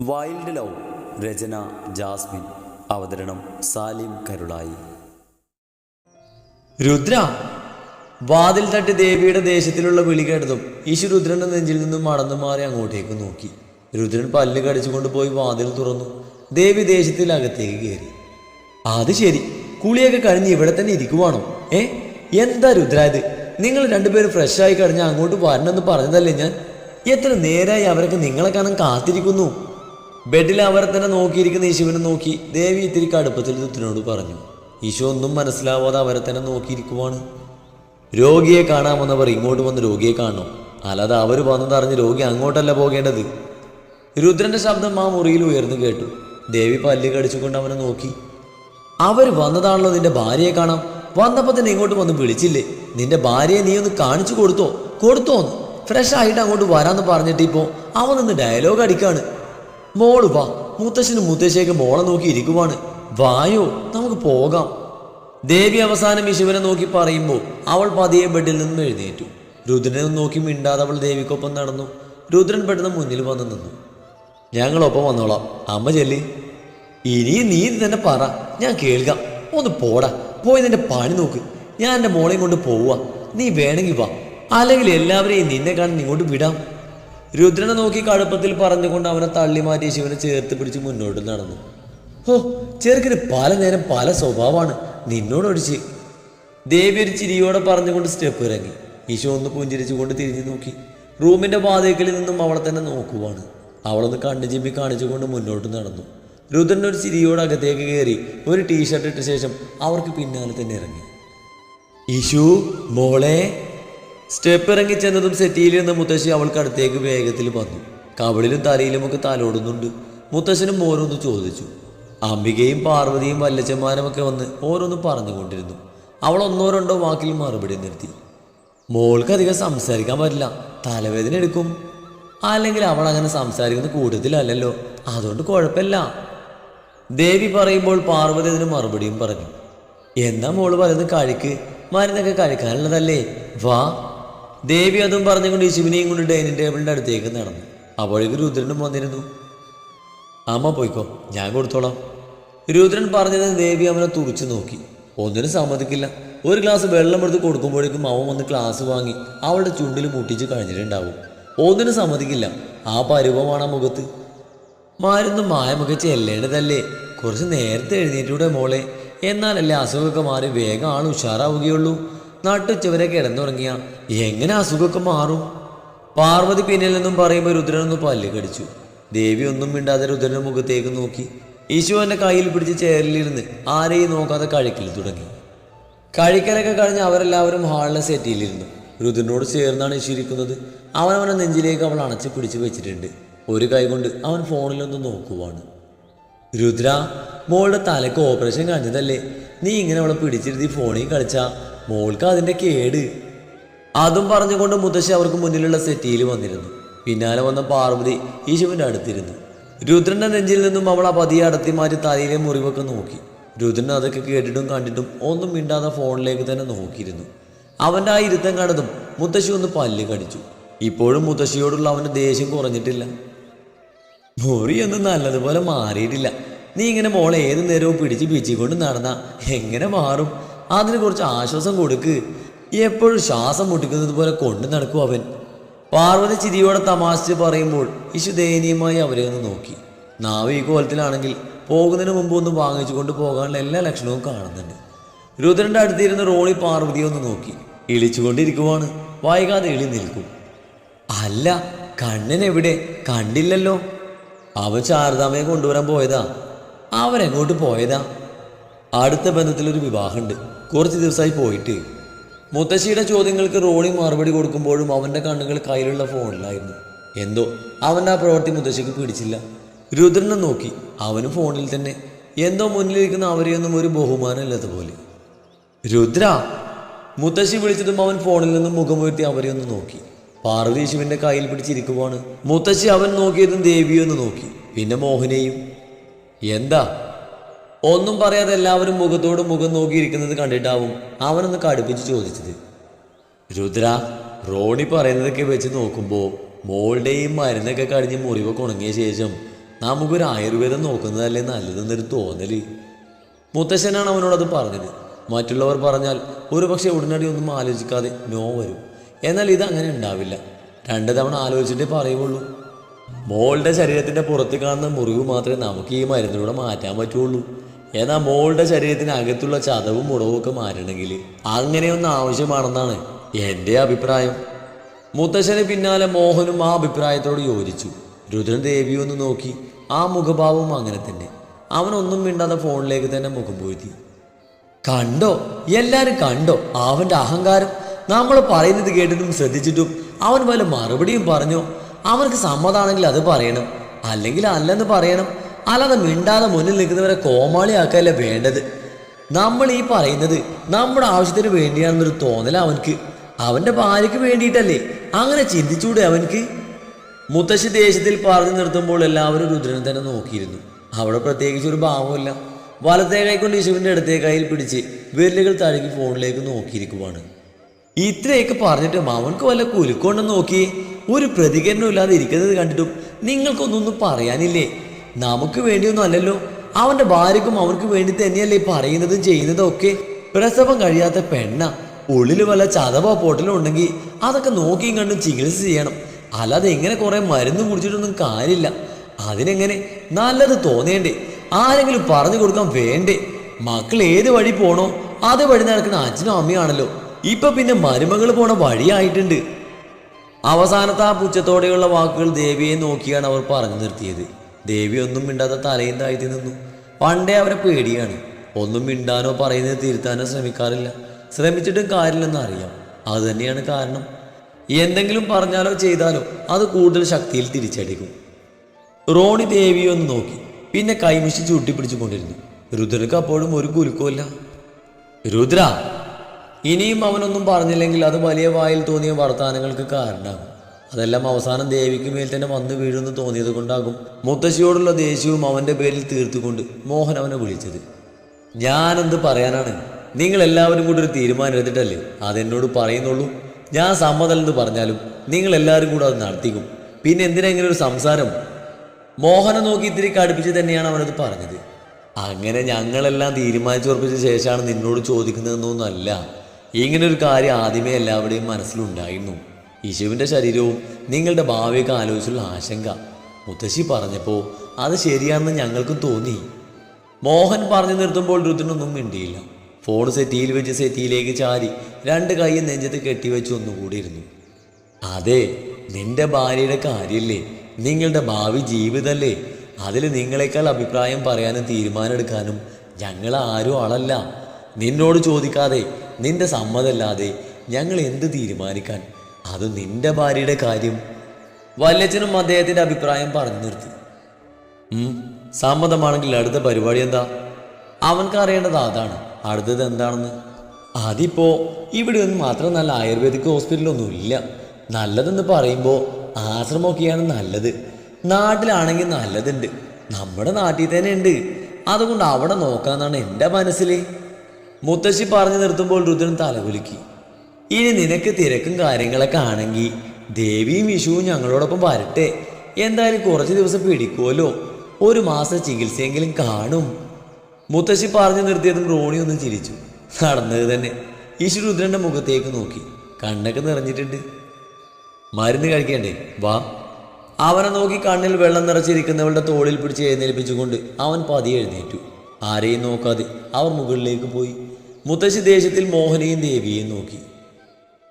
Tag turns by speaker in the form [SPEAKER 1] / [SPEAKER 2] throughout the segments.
[SPEAKER 1] Wild love രചന Jasmine അവതരണം സാലിം കരുളായി.
[SPEAKER 2] രുദ്ര വാതിൽ തട്ടി ദേവിയുടെ ദേശത്തിലുള്ള വിളി കേട്ടതും ഈശു രുദ്രന്റെ നെഞ്ചിൽ നിന്നും മടന്നു മാറി അങ്ങോട്ടേക്ക് നോക്കി. രുദ്രൻ പല്ല് കടിച്ചുകൊണ്ട് പോയി വാതിൽ തുറന്നു. ദേവി ദേശത്തിൽ അകത്തേക്ക് കയറി. അത് ശരി. കുളിയൊക്കെ കഴിഞ്ഞ് ഇവിടെ തന്നെ ഇരിക്കുവാണോ? ഏ? എന്താ രുദ്ര ഇത്? നിങ്ങൾ രണ്ടുപേരും ഫ്രഷായി ആയി കഴിഞ്ഞ് അങ്ങോട്ട് വരണമെന്ന് പറഞ്ഞതല്ലേ ഞാൻ? എത്ര നേരായി അവരൊക്കെ നിങ്ങളെ കാണാൻ കാത്തിരിക്കുന്നു. ബെഡിൽ അവർ തന്നെ നോക്കിയിരിക്കുന്ന യേശുവിനെ നോക്കി ദേവി ഇത്തിരി കടുപ്പത്തിൽ ദുത്തിനോട് പറഞ്ഞു ഈശോ ഒന്നും മനസ്സിലാവാതെ അവരെ തന്നെ നോക്കിയിരിക്കുവാണ്. രോഗിയെ കാണാമെന്നവർ ഇങ്ങോട്ട് വന്ന് രോഗിയെ കാണണം. അല്ലാതെ അവർ വന്നതറിഞ്ഞ് രോഗി അങ്ങോട്ടല്ല പോകേണ്ടത്. രുദ്രന്റെ ശബ്ദം ആ മുറിയിൽ ഉയർന്നു കേട്ടു. ദേവി പല്ല് കടിച്ചുകൊണ്ട് അവനെ നോക്കി. അവർ വന്നതാണല്ലോ നിന്റെ ഭാര്യയെ കാണാം. വന്നപ്പോൾ തന്നെ ഇങ്ങോട്ട് വന്ന് വിളിച്ചില്ലേ? നിന്റെ ഭാര്യയെ നീ ഒന്ന് കാണിച്ചു കൊടുത്തോ? കൊടുത്തോന്ന്. ഫ്രഷ് ആയിട്ട് അങ്ങോട്ട് വരാമെന്ന് പറഞ്ഞിട്ട് ഇപ്പോ അവൻ ഡയലോഗ് അടിക്കാണ്. മോൾ വാ. മുത്തശ്ശനും മുത്തശ്ശിയൊക്കെ മോളെ നോക്കി ഇരിക്കുവാണ്. വായോ നമുക്ക് പോകാം. ദേവി അവസാനം ഈ ശിവനെ നോക്കി പറയുമ്പോൾ അവൾ പതിയെ ബെഡിൽ നിന്നും എഴുന്നേറ്റു. രുദ്രനെ നോക്കി മിണ്ടാതെ അവൾ ദേവിക്കൊപ്പം നടന്നു. രുദ്രൻ പെട്ടെന്ന് മുന്നിൽ വന്ന് നിന്നു. ഞങ്ങളൊപ്പം വന്നോളാം. അമ്മ ചെല്ലി. ഇനി നീ തന്നെ പറ. ഞാൻ കേൾക്കാം. ഒന്ന് പോടാ. പോയി നിന്റെ പണി നോക്ക്. ഞാൻ എന്റെ മോളെയും കൊണ്ട് പോവുക നീ വേണമെങ്കിൽ വാ. അല്ലെങ്കിൽ എല്ലാവരെയും നിന്നെ കാണാൻ ഇങ്ങോട്ട് വിടാം. രുദ്രനെ നോക്കി കടുപ്പത്തിൽ പറഞ്ഞുകൊണ്ട് അവനെ തള്ളി മാറ്റി ശിവനെ ചേർത്ത് പിടിച്ച് മുന്നോട്ട് നടന്നു. ഹോ ചെറുക്കിന് പല നേരം പല സ്വഭാവമാണ്. നിന്നോടൊഴിച്ച് ദേവി ഒരു ചിരിയോടെ പറഞ്ഞുകൊണ്ട് സ്റ്റെപ്പ് ഇറങ്ങി. ഈശോ ഒന്ന് പുഞ്ചിരിച്ചുകൊണ്ട് തിരിഞ്ഞു നോക്കി. റൂമിന്റെ വാതിക്കലിൽ നിന്നും അവളെ തന്നെ നോക്കുവാണ്. അവളൊന്ന് കണ്ണു ചിമ്പി കാണിച്ചുകൊണ്ട് മുന്നോട്ട് നടന്നു. രുദ്രൻ ഒരു ചിരിയോടെ അകത്തേക്ക് കയറി ഒരു ടീഷർട്ട് ഇട്ട ശേഷം അവർക്ക് പിന്നാലെ തന്നെ ഇറങ്ങി. ഈശു മോളെ സ്റ്റെപ്പ് ഇറങ്ങി ചെന്നതും സെറ്റിയിൽ നിന്ന് മുത്തശ്ശി അവൾക്ക് അടുത്തേക്ക് വേഗത്തിൽ വന്നു. കവളിലും തലയിലും ഒക്കെ തലോടുന്നുണ്ട്. മുത്തശ്ശനും ഓരോന്ന് ചോദിച്ചു. അംബികയും പാർവതിയും വല്ലച്ചന്മാരും ഒക്കെ വന്ന് ഓരോന്ന് പറഞ്ഞുകൊണ്ടിരുന്നു. അവൾ ഒന്നോ രണ്ടോ വാക്കിൽ മറുപടി നിർത്തി. മോൾക്ക് അധികം സംസാരിക്കാൻ പറ്റില്ല. തലവേദന എടുക്കും. അല്ലെങ്കിൽ അവൾ അങ്ങനെ സംസാരിക്കുന്ന കൂട്ടത്തിലല്ലല്ലോ. അതുകൊണ്ട് കുഴപ്പമില്ല. ദേവി പറയുമ്പോൾ പാർവതി അതിന് മറുപടിയും പറഞ്ഞു. എന്നാ മോൾ പറയുന്നത് കഴിക്ക്. മരുന്നൊക്കെ കഴിക്കാനുള്ളതല്ലേ? വാ. ദേവി അതും പറഞ്ഞുകൊണ്ട് ശിവനെയും കൊണ്ട് ഡൈനിങ് ടേബിളിന്റെ അടുത്തേക്ക് നടന്നു. അപ്പോഴേക്ക് രുദ്രനും വന്നിരുന്നു. അമ്മ പോയിക്കോ. ഞാൻ കൊടുത്തോളാം. രുദ്രൻ പറഞ്ഞത് ദേവി അവനെ തുറച്ചു നോക്കി. ഒന്നിനും സമ്മതിക്കില്ല. ഒരു ഗ്ലാസ് വെള്ളം എടുത്ത് കൊടുക്കുമ്പോഴേക്കും അവൻ വന്ന് ഗ്ലാസ് വാങ്ങി അവളുടെ ചുണ്ടിൽ മുട്ടിച്ച് കഴിഞ്ഞിട്ടുണ്ടാവും. ഒന്നിനും സമ്മതിക്കില്ല. ആ പരുവമാണ് ആ മുഖത്ത്. മരുന്ന് മായമൊക്കെ ചെല്ലേണ്ടതല്ലേ? കുറച്ച് നേരത്തെ എഴുന്നേറ്റൂടെ മോളെ. എന്നാലല്ലേ അസുഖമൊക്കെ മാറി വേഗം ആൾ ഉഷാറാവുകയുള്ളൂ. നട്ടുച്ചവരെ കിടന്നുറങ്ങിയ എങ്ങനെ അസുഖമൊക്കെ മാറും? പാർവതി പിന്നിൽ നിന്നും പറയുമ്പോൾ രുദ്രനൊന്ന് പല്ല് കടിച്ചു. ദേവി ഒന്നും മിണ്ടാതെ രുദ്രന്റെ മുഖത്തേക്ക് നോക്കി. ഈശുവിന്റെ കയ്യിൽ പിടിച്ച് ചേരലിരുന്ന് ആരെയും നോക്കാതെ കഴിക്കൽ തുടങ്ങി. കഴിക്കലൊക്കെ കഴിഞ്ഞ് അവരെല്ലാവരും ഹാളിലെ സെറ്റിയിലിരുന്നു. രുദ്രനോട് ചേർന്നാണ് ഇരിക്കുന്നത്. അവനവനെ നെഞ്ചിലേക്ക് അവൾ അണച്ച് പിടിച്ചു വെച്ചിട്ടുണ്ട്. ഒരു കൈ കൊണ്ട് അവൻ ഫോണിലൊന്ന് നോക്കുവാണ്. രുദ്ര മോളുടെ തലക്ക് ഓപ്പറേഷൻ കഴിഞ്ഞതല്ലേ? നീ ഇങ്ങനെ അവളെ പിടിച്ചിരുത്തി ഫോണിൽ കളിച്ചാ? മോൾക്ക് അതിന്റെ കേട്. അതും പറഞ്ഞുകൊണ്ട് മുത്തശ്ശി അവർക്ക് മുന്നിലുള്ള സെറ്റിയിൽ വന്നിരുന്നു. പിന്നാലെ വന്ന പാർവതി ഈശുവിന്റെ അടുത്തിരുന്നു. രുദ്രന്റെ നെഞ്ചിൽ നിന്നും അവൾ ആ പതിയെ അടത്തി മാറ്റി തലയിലെ മുറിവൊക്കെ നോക്കി. രുദ്രൻ അതൊക്കെ കേട്ടിട്ടും കണ്ടിട്ടും ഒന്നും മിണ്ടാതെ ഫോണിലേക്ക് തന്നെ നോക്കിയിരുന്നു. അവന്റെ ആ ഇരുത്തം കണ്ടതും മുത്തശ്ശി ഒന്ന് പല്ല് കടിച്ചു. ഇപ്പോഴും മുത്തശ്ശിയോടുള്ള അവന്റെ ദേഷ്യം കുറഞ്ഞിട്ടില്ല. മുറിയൊന്നും നല്ലതുപോലെ മാറിയിട്ടില്ല. നീ ഇങ്ങനെ മോളെ ഏത് നേരവും പിടിച്ച് പിച്ചിക്കൊണ്ട് നടന്ന എങ്ങനെ മാറും? അതിന് കുറച്ച് ആശ്വാസം കൊടുക്ക്. എപ്പോഴും ശ്വാസം മുട്ടിക്കുന്നത് പോലെ കൊണ്ടു നടക്കും അവൻ. പാർവതി ചിരിയോടെ തമാശിച്ച് പറയുമ്പോൾ ഇശു ദയനീയമായി അവരെ ഒന്ന് നോക്കി. നാവ് ഈ കോലത്തിലാണെങ്കിൽ പോകുന്നതിന് മുമ്പ് ഒന്ന് വാങ്ങിച്ചു കൊണ്ട് പോകാനുള്ള എല്ലാ ലക്ഷണവും കാണുന്നുണ്ട്. രുദ്രന്റെ അടുത്തിരുന്ന് റോളി പാർവതിയെ ഒന്ന് നോക്കി. ഇളിച്ചുകൊണ്ടിരിക്കുവാണ്. വൈകാതെ ഇളി നിൽക്കും. അല്ല കണ്ണൻ എവിടെ? കണ്ടില്ലല്ലോ. അവൻ ശാരദാമ്മയെ കൊണ്ടുവരാൻ പോയതാ. അവരെങ്ങോട്ട് പോയതാ? അടുത്ത ബന്ധത്തിലൊരു വിവാഹമുണ്ട്. കുറച്ച് ദിവസമായി പോയിട്ട്. മുത്തശ്ശിയുടെ ചോദ്യങ്ങൾക്ക് റോണി മറുപടി കൊടുക്കുമ്പോഴും അവന്റെ കണ്ണുകൾ കയ്യിലുള്ള ഫോണിലായിരുന്നു. എന്തോ? അവന്റെ ആ പ്രവൃത്തി മുത്തശ്ശിക്ക് പിടിച്ചില്ല. രുദ്രനെ നോക്കി. അവനും ഫോണിൽ തന്നെ. എന്തോ മുന്നിലിരിക്കുന്ന അവരെയൊന്നും ഒരു ബഹുമാനമില്ലാത്ത പോലെ. രുദ്ര! മുത്തശ്ശി വിളിച്ചതും അവൻ ഫോണിൽ നിന്നും മുഖമുയർത്തി അവരെ ഒന്ന് നോക്കി. പാർവതി ശിവന്റെ കയ്യിൽ പിടിച്ചിരിക്കുവാണ്. മുത്തശ്ശി അവൻ നോക്കിയതും ദേവിയൊന്ന് നോക്കി. പിന്നെ മോഹനെയും എന്താ? ഒന്നും പറയാതെ എല്ലാവരും മുഖത്തോട് മുഖം നോക്കിയിരിക്കുന്നത് കണ്ടിട്ടാവും അവനൊന്ന് കടുപ്പിച്ച് ചോദിച്ചത്. രുദ്ര റോണി പറയുന്നതൊക്കെ വെച്ച് നോക്കുമ്പോൾ മോളുടെയും മരുന്നൊക്കെ കഴിഞ്ഞ് മുറിവൊക്കെ ഉണങ്ങിയ ശേഷം നമുക്കൊരു ആയുർവേദം നോക്കുന്നതല്ലേ നല്ലതെന്നൊരു തോന്നൽ. മുത്തശ്ശനാണ് അവനോടത് പറഞ്ഞത്. മറ്റുള്ളവർ പറഞ്ഞാൽ ഒരു പക്ഷേ ഉടനടി ഒന്നും ആലോചിക്കാതെ നോ വരും. എന്നാൽ ഇത് അങ്ങനെ ഉണ്ടാവില്ല. രണ്ട് തവണ ആലോചിച്ചിട്ടേ പറയുള്ളൂ മോളുടെ ശരീരത്തിന്റെ പുറത്ത് കാണുന്ന മുറിവ് മാത്രമേ നമുക്ക് ഈ മരുന്നിലൂടെ മാറ്റാൻ പറ്റുള്ളൂ. എന്നാൽ മോളുടെ ശരീരത്തിന് അകത്തുള്ള ചതവും മുറിവും ഒക്കെ മാറണമെങ്കിൽ അങ്ങനെയൊന്നും ആവശ്യമാണെന്നാണ് എന്റെ അഭിപ്രായം. മുത്തശ്ശന് പിന്നാലെ മോഹനും ആ അഭിപ്രായത്തോട് യോജിച്ചു. രുദ്രൻ ദേവിയൊന്ന് നോക്കി. ആ മുഖഭാവവും അങ്ങനെ തന്നെ. അവനൊന്നും മിണ്ടാതെ ഫോണിലേക്ക് തന്നെ മുഖം പോയി കണ്ടോ? എല്ലാരും കണ്ടോ? അവന്റെ അഹങ്കാരം. നമ്മൾ പറയുന്നത് കേട്ടിട്ടും ശ്രദ്ധിച്ചിട്ടും അവൻ വല്ല മറുപടിയും പറഞ്ഞോ? അവർക്ക് സമ്മതാണെങ്കിൽ അത് പറയണം. അല്ലെങ്കിൽ അല്ലെന്ന് പറയണം. അല്ലാതെ മിണ്ടാതെ മുന്നിൽ നിൽക്കുന്നവരെ കോമാളിയാക്കല്ല വേണ്ടത്? നമ്മൾ ഈ പറയുന്നത് നമ്മുടെ ആവശ്യത്തിന് വേണ്ടിയാണെന്നൊരു തോന്നല അവൻക്ക്. അവന്റെ ഭാര്യയ്ക്ക് വേണ്ടിയിട്ടല്ലേ? അങ്ങനെ ചിന്തിച്ചൂടെ അവൻക്ക്? മുത്തശ്ശി ദേശത്തിൽ പറഞ്ഞു നിർത്തുമ്പോൾ എല്ലാവരും രുദ്രനെ തന്നെ നോക്കിയിരുന്നു. അവിടെ പ്രത്യേകിച്ച് ഒരു ഭാവമില്ല വലത്തേ കൈക്കൊണ്ട് യശുവിന്റെ അടുത്തേ കയ്യിൽ പിടിച്ച് വിരലുകൾ തഴുകി ഫോണിലേക്ക് നോക്കിയിരിക്കുവാണ്. ഇത്രയൊക്കെ പറഞ്ഞിട്ടും അവൻക്ക് വല്ല കുലുക്കൊണ്ടെന്ന് നോക്കി ഒരു പ്രതികരണം ഇല്ലാതെ ഇരിക്കുന്നത് കണ്ടിട്ടും നിങ്ങൾക്കൊന്നൊന്നും പറയാനില്ലേ? നമുക്ക് വേണ്ടിയൊന്നും അല്ലല്ലോ. അവന്റെ ഭാര്യക്കും അവർക്ക് വേണ്ടി തന്നെയല്ലേ പറയുന്നതും ചെയ്യുന്നതും ഒക്കെ പ്രസവം കഴിയാത്ത പെണ്ണ ഉള്ളിൽ വല്ല ചതവോ പൊട്ടലോ ഉണ്ടെങ്കിൽ അതൊക്കെ നോക്കിയും കണ്ടും ചികിത്സ ചെയ്യണം. അല്ലാതെ എങ്ങനെ കുറെ മരുന്ന് കുടിച്ചിട്ടൊന്നും കാര്യമില്ല. അതിനെങ്ങനെ നല്ലത് തോന്നേണ്ടേ? ആരെങ്കിലും പറഞ്ഞു കൊടുക്കാൻ വേണ്ടേ? മക്കൾ ഏത് വഴി പോണോ അതേ വഴി നടക്കുന്ന അച്ഛനും അമ്മയാണല്ലോ. ഇപ്പൊ പിന്നെ മരുമകൾ പോണ വഴിയായിട്ടുണ്ട്. അവസാനത്തെ ആ പുച്ഛത്തോടെയുള്ള വാക്കുകൾ ദേവിയെ നോക്കിയാണ് അവർ പറഞ്ഞു നിർത്തിയത്. ദേവി ഒന്നും മിണ്ടാതെ തലയും താഴ്ത്തി നിന്നു. പണ്ടേ അവരെ പേടിയാണ്. ഒന്നും മിണ്ടാനോ പറയുന്നത് തിരുത്താനോ ശ്രമിക്കാറില്ല. ശ്രമിച്ചിട്ടും കാര്യമില്ലെന്ന് അറിയാം. അത് തന്നെയാണ് കാരണം. എന്തെങ്കിലും പറഞ്ഞാലോ ചെയ്താലോ അത് കൂടുതൽ ശക്തിയിൽ തിരിച്ചടിക്കും. റോണി ദേവിയെ ഒന്ന് നോക്കി. പിന്നെ കൈമിശി ചൂട്ടിപ്പിടിച്ചുകൊണ്ടിരുന്നു. രുദ്രക്ക് അപ്പോഴും ഒരു കുലുക്കമില്ല രുദ്ര! ഇനിയും അവനൊന്നും പറഞ്ഞില്ലെങ്കിൽ അത് വലിയ വായിൽ തോന്നിയ വർത്തമാനങ്ങൾക്ക് കാരണമാകും. അതെല്ലാം അവസാനം ദേവിക്ക് മേൽ തന്നെ വന്നു വീഴുമെന്ന് തോന്നിയത് കൊണ്ടാകും മുത്തശ്ശിയോടുള്ള ദേഷ്യവും അവന്റെ പേരിൽ തീർത്തുകൊണ്ട് മോഹൻ അവനെ വിളിച്ചത്. ഞാനെന്ത് പറയാനാണ്? നിങ്ങൾ എല്ലാവരും കൂടെ ഒരു തീരുമാനം എടുത്തിട്ടല്ലേ? അതെന്നോട് പറയുന്നുള്ളൂ. ഞാൻ സമ്മതമെന്ന് പറഞ്ഞാലും നിങ്ങൾ എല്ലാവരും കൂടെ അത് നടത്തിക്കും. പിന്നെ എന്തിനാ ഇങ്ങനെ ഒരു സംസാരം? മോഹനെ നോക്കി ഇത്തിരി കടുപ്പിച്ച് തന്നെയാണ് അവനത് പറഞ്ഞത്. അങ്ങനെ ഞങ്ങളെല്ലാം തീരുമാനിച്ചുറപ്പിച്ച ശേഷമാണ് നിന്നോട് ചോദിക്കുന്നതെന്നൊന്നല്ല ഇങ്ങനൊരു കാര്യം ആദ്യമേ എല്ലാവരുടെയും മനസ്സിലുണ്ടായിരുന്നു. യേശുവിന്റെ ശരീരവും നിങ്ങളുടെ ഭാവിയൊക്കെ ആലോചിച്ചുള്ള ആശങ്ക. മുത്തശ്ശി പറഞ്ഞപ്പോൾ അത് ശരിയാണെന്ന് ഞങ്ങൾക്കും തോന്നി. മോഹൻ പറഞ്ഞു നിർത്തുമ്പോൾ രുദ്രനൊന്നും മിണ്ടിയില്ല. ഫോൺ സെറ്റിയിൽ വെച്ച് സെറ്റിയിലേക്ക് ചാരി രണ്ട് കൈയും നെഞ്ചത്ത് കെട്ടിവെച്ച് ഒന്നുകൂടിയിരുന്നു. അതെ നിന്റെ ഭാര്യയുടെ കാര്യമല്ലേ നിങ്ങളുടെ ഭാവി ജീവിതമല്ലേ അതിൽ നിങ്ങളെക്കാൾ അഭിപ്രായം പറയാനും തീരുമാനമെടുക്കാനും ഞങ്ങൾ ആരും ആളല്ല. നിന്നോട് ചോദിക്കാതെ നിന്റെ സമ്മതമല്ലാതെ ഞങ്ങൾ എന്ത് തീരുമാനിക്കാൻ? അത് നിന്റെ ഭാര്യയുടെ കാര്യം. വല്യച്ഛനും അദ്ദേഹത്തിന്റെ അഭിപ്രായം പറഞ്ഞു നിർത്തി. സമ്മതമാണെങ്കിൽ അടുത്ത പരിപാടി എന്താ? അവൻക്ക് അറിയേണ്ടത് അതാണ്. അടുത്തത് എന്താണെന്ന്? അതിപ്പോ ഇവിടെ ഒന്നും മാത്രം നല്ല ആയുർവേദിക് ഹോസ്പിറ്റലൊന്നും ഇല്ല. നല്ലതെന്ന് പറയുമ്പോൾ ആശ്രമമൊക്കെയാണ് നല്ലത്. നാട്ടിലാണെങ്കിൽ നല്ലതുണ്ട്. നമ്മുടെ നാട്ടിൽ തന്നെ ഉണ്ട്. അതുകൊണ്ട് അവിടെ നോക്കാന്നാണ് എന്റെ മനസ്സിൽ മുത്തശ്ശി പറഞ്ഞു നിർത്തുമ്പോൾ രുദ്രൻ തലകുലുക്കി. ഇനി നിനക്ക് തിരക്കും കാര്യങ്ങളൊക്കെ ആണെങ്കിൽ ദേവിയും വിഷുവും ഞങ്ങളോടൊപ്പം വരട്ടെ. എന്തായാലും കുറച്ച് ദിവസം പിടിക്കുമല്ലോ ഒരു മാസം ചികിത്സയെങ്കിലും കാണും. മുത്തശ്ശി പറഞ്ഞു നിർത്തിയതും റോണി ഒന്ന് ചിരിച്ചു. നടന്നത് തന്നെ. ഈശു രുദ്രന്റെ മുഖത്തേക്ക് നോക്കി. കണ്ണൊക്കെ നിറഞ്ഞിട്ടുണ്ട്. മരുന്ന് കഴിക്കണ്ടേ? വാ. അവനെ നോക്കി കണ്ണിൽ വെള്ളം നിറച്ചിരിക്കുന്നവളുടെ തോളിൽ പിടിച്ച് എഴുന്നേൽപ്പിച്ചുകൊണ്ട് അവൻ പതിയെ എഴുന്നേറ്റു. ആരെയും നോക്കാതെ അവർ മുകളിലേക്ക് പോയി. മുത്തശ്ശി ദേശത്തിൽ മോഹനെയും ദേവിയെയും നോക്കി.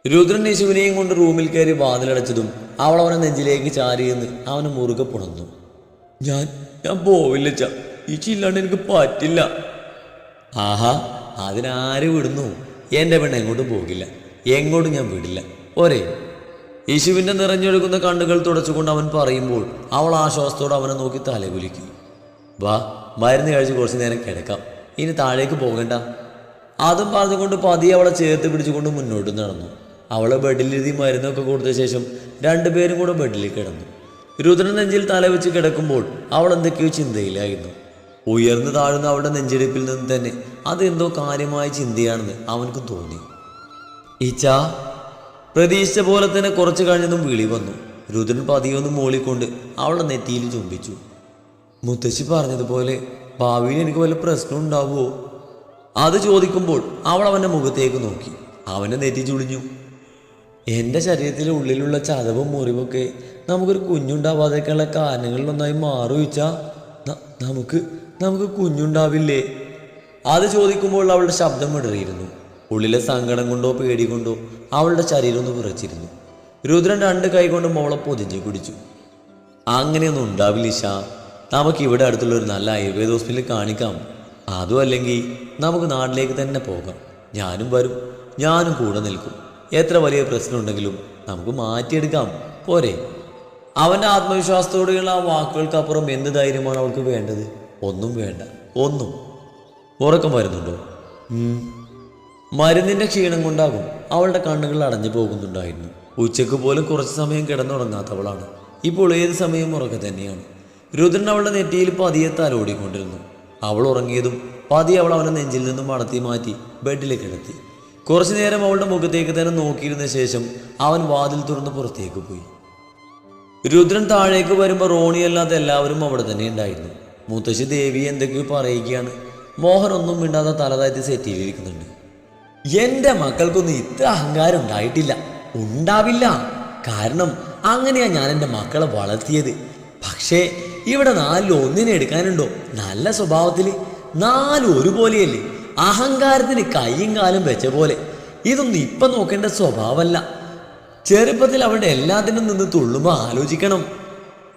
[SPEAKER 2] രുദ്രൻ യേശുവിനെയും കൊണ്ട് റൂമിൽ കയറി വാതിലടച്ചതും അവൾ അവനെ നെഞ്ചിലേക്ക് ചാരിയെന്ന് അവന് മുറുകെ പുണർന്നു. ഞാൻ ഞാൻ പോവില്ല ച ഈ എനിക്ക് പറ്റില്ല. ആഹാ അതിനാര് വിടുന്നു. എന്റെ പെണ്ണ് എങ്ങോട്ടും പോകില്ല. എങ്ങോട്ടും ഞാൻ വിടില്ല. ഒരേ യേശുവിന്റെ നിറഞ്ഞൊഴുകുന്ന കണ്ണുകൾ തുടച്ചുകൊണ്ട് അവൻ പറയുമ്പോൾ അവൾ ആശ്വാസത്തോടെ അവനെ നോക്കി തലകുലുക്കി. വാ മരുന്ന് കഴിച്ച് കുറച്ച് നേരം കിടക്കാം. ഇനി താഴേക്ക് പോകണ്ട. അതും പറഞ്ഞുകൊണ്ട് പതിയെ അവളെ ചേർത്ത് പിടിച്ചുകൊണ്ട് മുന്നോട്ട് നടന്നു. അവളെ ബെഡിലിരുതി മരുന്നൊക്കെ കൊടുത്ത ശേഷം രണ്ടുപേരും കൂടെ ബെഡിൽ കിടന്നു. രുദ്രൻ നെഞ്ചിൽ തലവെച്ച് കിടക്കുമ്പോൾ അവൾ എന്തൊക്കെയോ ചിന്തയിലായിരുന്നു. ഉയർന്നു താഴ്ന്ന അവളുടെ നെഞ്ചെടുപ്പിൽ നിന്ന് തന്നെ അതെന്തോ കാര്യമായ ചിന്തയാണെന്ന് അവനക്ക് തോന്നി. ഈച്ചാ പ്രതീക്ഷിച്ച പോലെ തന്നെ കുറച്ച് കഴിഞ്ഞതും വിളി വന്നു. രുദ്രൻ പതിയൊന്ന് മൂളിക്കൊണ്ട് അവളുടെ നെറ്റിയിൽ ചുംബിച്ചു. മുത്തശ്ശി പറഞ്ഞതുപോലെ ഭാവിയിൽ എനിക്ക് വല്ല പ്രശ്നം ഉണ്ടാവുമോ? അത് ചോദിക്കുമ്പോൾ അവൾ അവന്റെ മുഖത്തേക്ക് നോക്കി. അവനെ നെറ്റി ചുളിഞ്ഞു. എന്റെ ശരീരത്തിലെ ഉള്ളിലുള്ള ചതവും മുറിവൊക്കെ നമുക്കൊരു കുഞ്ഞുണ്ടാവാതെയൊക്കെയുള്ള കാരണങ്ങളിലൊന്നായി മാറുവച്ചാ നമുക്ക് നമുക്ക് കുഞ്ഞുണ്ടാവില്ലേ? അത് ചോദിക്കുമ്പോൾ അവളുടെ ശബ്ദം വിടറിയിരുന്നു ഉള്ളിലെ സങ്കടം കൊണ്ടോ പേടി കൊണ്ടോ അവളുടെ ശരീരം ഒന്ന് വിറച്ചിരുന്നു. രുദ്രൻ രണ്ട് കൈ കൊണ്ട് മോളെ പൊതിഞ്ഞു കുടിച്ചു. അങ്ങനെയൊന്നും ഉണ്ടാവില്ല ഇഷ നമുക്ക് ഇവിടെ അടുത്തുള്ള ഒരു നല്ല ആയുർവേദ ഹോസ്പിറ്റലിൽ കാണിക്കാം. അതും അല്ലെങ്കിൽ നമുക്ക് നാട്ടിലേക്ക് തന്നെ പോകാം. ഞാനും വരും. ഞാനും കൂടെ നിൽക്കും. എത്ര വലിയ പ്രശ്നമുണ്ടെങ്കിലും നമുക്ക് മാറ്റിയെടുക്കാം. പോരെ. അവന്റെ ആത്മവിശ്വാസത്തോടെയുള്ള ആ വാക്കുകൾക്കപ്പുറം എന്ത് ധൈര്യമാണ് അവൾക്ക് വേണ്ടത്? ഒന്നും വേണ്ട. ഒന്നും. ഉറക്കം വരുന്നുണ്ടോ? മരുന്നിന്റെ ക്ഷീണം കൊണ്ടാകും. അവളുടെ കണ്ണുകൾ അടഞ്ഞു പോകുന്നുണ്ടായിരുന്നു. ഉച്ചയ്ക്ക് പോലും കുറച്ച് സമയം കിടന്നുറങ്ങാത്തവളാണ്. ഇപ്പോൾ ഏത് സമയം ഉറക്കം തന്നെയാണ്. രുദ്രൻ അവളുടെ നെറ്റിയിൽ പതിയെ തലോടിക്കൊണ്ടിരുന്നു. അവൾ ഉറങ്ങിയതും പതി അവൾ അവനെ നെഞ്ചിൽ നിന്നും മടത്തി മാറ്റി ബെഡിലേക്ക് കിടത്തി. കുറച്ചു നേരം അവളുടെ മുഖത്തേക്ക് തന്നെ നോക്കിയിരുന്ന ശേഷം അവൻ വാതിൽ തുറന്ന് പുറത്തേക്ക് പോയി. രുദ്രൻ താഴേക്ക് വരുമ്പോൾ റോണി അല്ലാതെ എല്ലാവരും അവിടെ തന്നെ ഉണ്ടായിരുന്നു. മുത്തശ്ശി ദേവി എന്തൊക്കെയോ പറയുകയാണ്. മോഹൻ ഒന്നും മിണ്ടാതെ തലതാഴ്ത്തി സെറ്റിയിലിരിക്കുന്നുണ്ട് എന്റെ മക്കൾക്കൊന്നും ഇത്ര അഹങ്കാരം ഉണ്ടായിട്ടില്ല. ഉണ്ടാവില്ല. കാരണം അങ്ങനെയാ ഞാൻ എന്റെ മക്കളെ വളർത്തിയത്. പക്ഷേ ഇവിടെ നാലിൽ ഒന്നിനെ എടുക്കാനുണ്ടോ? നല്ല സ്വഭാവത്തിൽ നാലും ഒരുപോലെയല്ലേ? അഹങ്കാരത്തിന് കൈയും കാലും വെച്ച പോലെ. ഇതൊന്നും ഇപ്പം നോക്കേണ്ട സ്വഭാവമല്ല ചെറുപ്പത്തിൽ അവളുടെ എല്ലാത്തിനും നിന്ന് തുള്ളുമ്പോൾ ആലോചിക്കണം.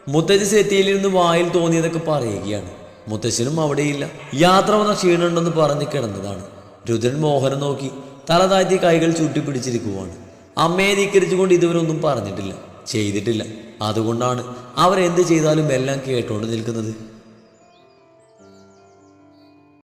[SPEAKER 2] മുത്തച്ഛി സെറ്റിയിലിരുന്ന് വായിൽ തോന്നിയതൊക്കെ പറയുകയാണ്. മുത്തശ്ശനും അവിടെയില്ല. യാത്ര വന്ന ക്ഷീണമുണ്ടെന്ന് പറഞ്ഞ് കിടന്നതാണ്. രുദ്രൻ മോഹനം നോക്കി തല താഴ്ത്തി കൈകൾ ചുട്ടിപ്പിടിച്ചിരിക്കുവാണ്. അമ്മയെ ധിക്കരിച്ചുകൊണ്ട് ഇതുവരൊന്നും പറഞ്ഞിട്ടില്ല. ചെയ്തിട്ടില്ല. അതുകൊണ്ടാണ് അവരെന്ത് ചെയ്താലും എല്ലാം കേട്ടോണ്ട് നിൽക്കുന്നത്.